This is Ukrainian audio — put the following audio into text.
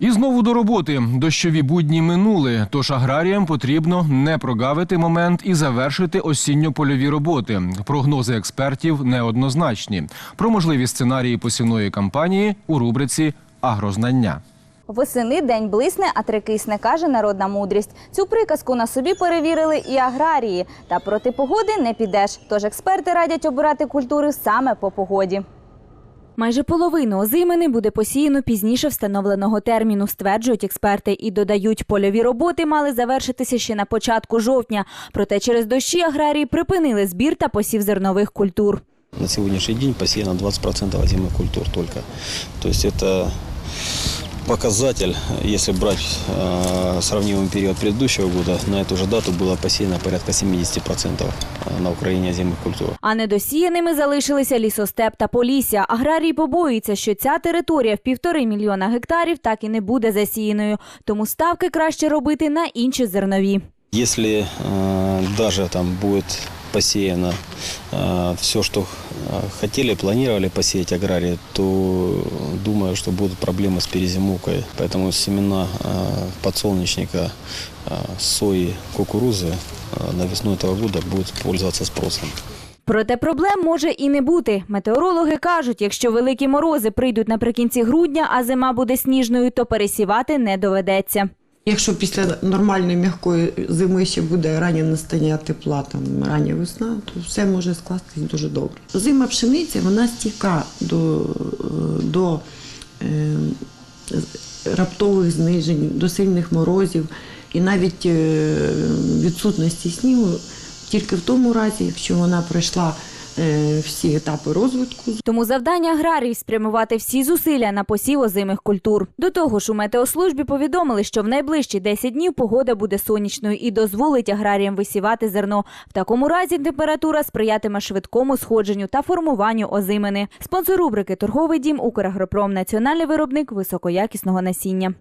І знову до роботи. Дощові будні минули, тож аграріям потрібно не прогавити момент і завершити осінньо-польові роботи. Прогнози експертів неоднозначні. Про можливі сценарії посівної кампанії у рубриці Агрознання. Восени день блисне, а три кисне, каже народна мудрість. Цю приказку на собі перевірили і аграрії. Та проти погоди не підеш. Тож експерти радять обирати культури саме по погоді. Майже половину озимини буде посіяно пізніше встановленого терміну, стверджують експерти, і додають, польові роботи мали завершитися ще на початку жовтня. Проте через дощі аграрії припинили збір та посів зернових культур. На сьогоднішній день посіяно 20% озимых культур тільки. То есть это показатель, если брать э, сравнимый период предыдущего года, на эту же дату было посеяно порядка 70% на Украине озимых культур. А недосіяними залишилися лісостеп та полісся. Аграрії побоюються, що ця територія в півтори мільйона гектарів так і не буде засіяною. Тому ставки краще робити на інші зернові. Если э, даже там будет посеяно все, что э, хотели, планировали посеять аграрии, то думаю, что будут проблемы с перезимовкой. Поэтому семена э, подсолнечника, э, сои, кукурузы э, на весну этого года будут пользоваться спросом. Проте проблем може і не бути. Метеорологи кажуть, якщо великі морози прийдуть наприкінці грудня, а зима буде сніжною, то пересівати не доведеться. Якщо після нормальної м'якої зими ще буде раннє настання тепла, там рання весна, то все може скластись дуже добре. Зима пшениця вона стійка до, до е, раптових знижень, до сильних морозів і навіть е, відсутності снігу тільки в тому разі, якщо вона пройшла всі етапи розвитку Тому завдання аграріїв спрямувати всі зусилля на посів озимих культур. До того ж, у метеослужбі повідомили, що в найближчі 10 днів погода буде сонячною і дозволить аграріям висівати зерно. В такому разі температура сприятиме швидкому сходженню та формуванню озимини. Спонсор рубрики Торговий дім Украгропром національний виробник високоякісного насіння.